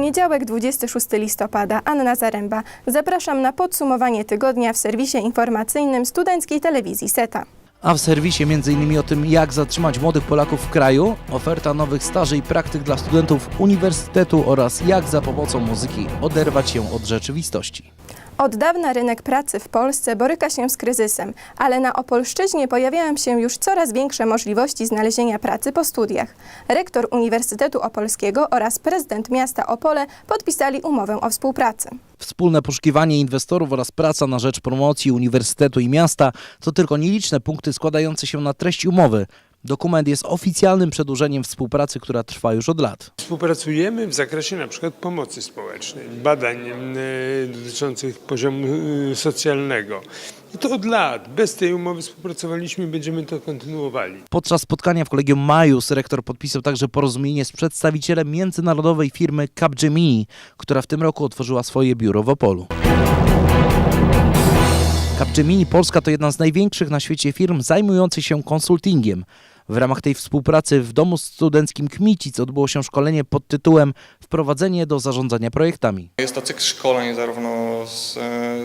Poniedziałek, 26 listopada, Anna Zaręba. Zapraszam na podsumowanie tygodnia w serwisie informacyjnym Studenckiej Telewizji SETA. A w serwisie m.in. o tym, jak zatrzymać młodych Polaków w kraju, oferta nowych staży i praktyk dla studentów uniwersytetu oraz jak za pomocą muzyki oderwać się od rzeczywistości. Od dawna rynek pracy w Polsce boryka się z kryzysem, ale na Opolszczyźnie pojawiają się już coraz większe możliwości znalezienia pracy po studiach. Rektor Uniwersytetu Opolskiego oraz prezydent miasta Opole podpisali umowę o współpracy. Wspólne poszukiwanie inwestorów oraz praca na rzecz promocji uniwersytetu i miasta to tylko nieliczne punkty składające się na treść umowy. Dokument jest oficjalnym przedłużeniem współpracy, która trwa już od lat. Współpracujemy w zakresie na przykład pomocy społecznej, badań e, dotyczących poziomu e, socjalnego. I to od lat. Bez tej umowy współpracowaliśmy i będziemy to kontynuowali. Podczas spotkania w Kolegium Majus rektor podpisał także porozumienie z przedstawicielem międzynarodowej firmy Capgemini, która w tym roku otworzyła swoje biuro w Opolu. Capgemini Polska to jedna z największych na świecie firm zajmujących się konsultingiem. W ramach tej współpracy w Domu Studenckim Kmicic odbyło się szkolenie pod tytułem Wprowadzenie do zarządzania projektami. Jest to cykl szkoleń zarówno z,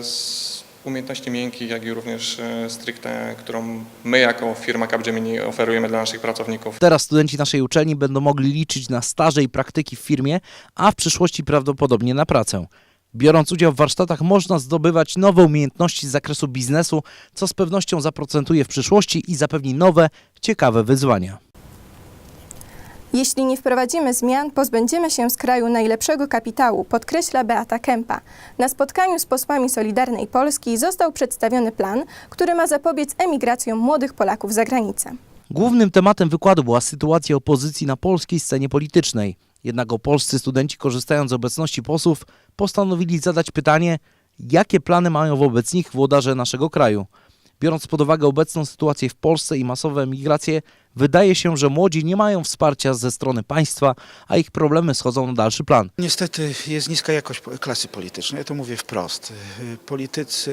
z umiejętności miękkich, jak i również e, stricte, którą my jako firma Capgemini oferujemy dla naszych pracowników. Teraz studenci naszej uczelni będą mogli liczyć na staże i praktyki w firmie, a w przyszłości prawdopodobnie na pracę. Biorąc udział w warsztatach można zdobywać nowe umiejętności z zakresu biznesu, co z pewnością zaprocentuje w przyszłości i zapewni nowe, ciekawe wyzwania. Jeśli nie wprowadzimy zmian, pozbędziemy się z kraju najlepszego kapitału, podkreśla Beata Kępa. Na spotkaniu z posłami Solidarnej Polski został przedstawiony plan, który ma zapobiec emigracjom młodych Polaków za granicę. Głównym tematem wykładu była sytuacja opozycji na polskiej scenie politycznej. Jednak polscy studenci, korzystając z obecności posłów, postanowili zadać pytanie, jakie plany mają wobec nich włodarze naszego kraju. Biorąc pod uwagę obecną sytuację w Polsce i masowe emigracje, wydaje się, że młodzi nie mają wsparcia ze strony państwa, a ich problemy schodzą na dalszy plan. Niestety jest niska jakość klasy politycznej, ja to mówię wprost. Y, Politycy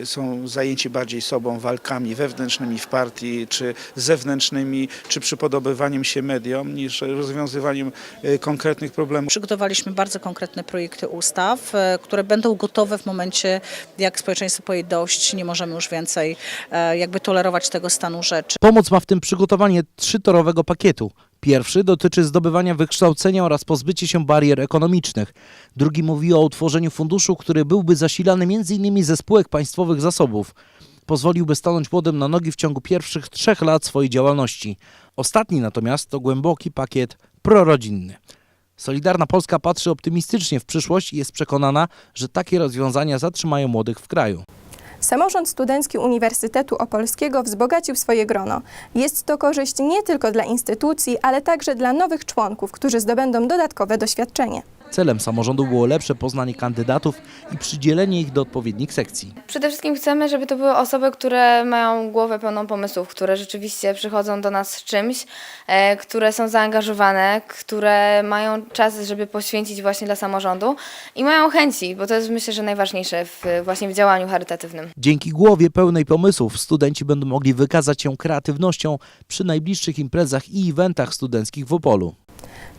y, są zajęci bardziej sobą, walkami wewnętrznymi w partii, czy zewnętrznymi, czy przypodobywaniem się mediom, niż rozwiązywaniem y, konkretnych problemów. Przygotowaliśmy bardzo konkretne projekty ustaw, które będą gotowe w momencie, jak społeczeństwo powie dość, nie możemy już więcej jakby tolerować tego stanu rzeczy. Pomoc ma w tym przygotowanie trzytorowego pakietu. Pierwszy dotyczy zdobywania wykształcenia oraz pozbycie się barier ekonomicznych. Drugi mówi o utworzeniu funduszu, który byłby zasilany m.in. ze spółek państwowych zasobów. Pozwoliłby stanąć młodym na nogi w ciągu pierwszych trzech lat swojej działalności. Ostatni natomiast to głęboki pakiet prorodzinny. Solidarna Polska patrzy optymistycznie w przyszłość i jest przekonana, że takie rozwiązania zatrzymają młodych w kraju. Samorząd Studencki Uniwersytetu Opolskiego wzbogacił swoje grono. Jest to korzyść nie tylko dla instytucji, ale także dla nowych członków, którzy zdobędą dodatkowe doświadczenie. Celem samorządu było lepsze poznanie kandydatów i przydzielenie ich do odpowiednich sekcji. Przede wszystkim chcemy, żeby to były osoby, które mają głowę pełną pomysłów, które rzeczywiście przychodzą do nas z czymś, e, które są zaangażowane, które mają czas, żeby poświęcić właśnie dla samorządu i mają chęci, bo to jest myślę, że najważniejsze w, właśnie w działaniu charytatywnym. Dzięki głowie pełnej pomysłów studenci będą mogli wykazać się kreatywnością przy najbliższych imprezach i eventach studenckich w Opolu.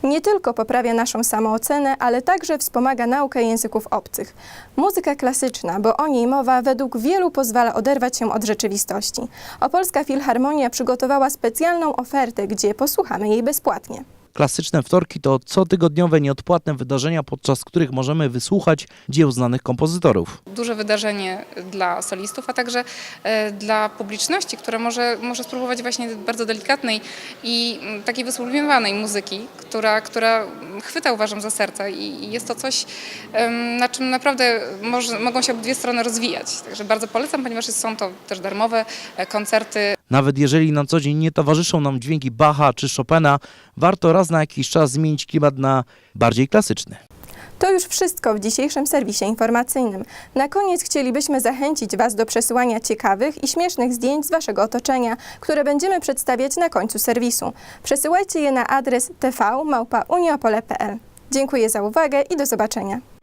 Nie tylko poprawia naszą samoocenę, ale także wspomaga naukę języków obcych. Muzyka klasyczna, bo o niej mowa, według wielu pozwala oderwać się od rzeczywistości. Opolska Filharmonia przygotowała specjalną ofertę, gdzie posłuchamy jej bezpłatnie. Klasyczne wtorki to cotygodniowe nieodpłatne wydarzenia, podczas których możemy wysłuchać dzieł znanych kompozytorów. duże wydarzenie dla solistów, a także e, dla publiczności, która może, może spróbować właśnie bardzo delikatnej i mm, takiej wysłuchowanej muzyki, która, która chwyta uważam za serce i jest to coś, na czym naprawdę może, mogą się obydwie strony rozwijać. Także bardzo polecam, ponieważ są to też darmowe e, koncerty Nawet jeżeli na co dzień nie towarzyszą nam dźwięki Bacha czy Chopina, warto raz na jakiś czas zmienić klimat na bardziej klasyczny. To już wszystko w dzisiejszym serwisie informacyjnym. Na koniec chcielibyśmy zachęcić Was do przesyłania ciekawych i śmiesznych zdjęć z Waszego otoczenia, które będziemy przedstawiać na końcu serwisu. Przesyłajcie je na adres tv.uniopole.pl. Dziękuję za uwagę i do zobaczenia.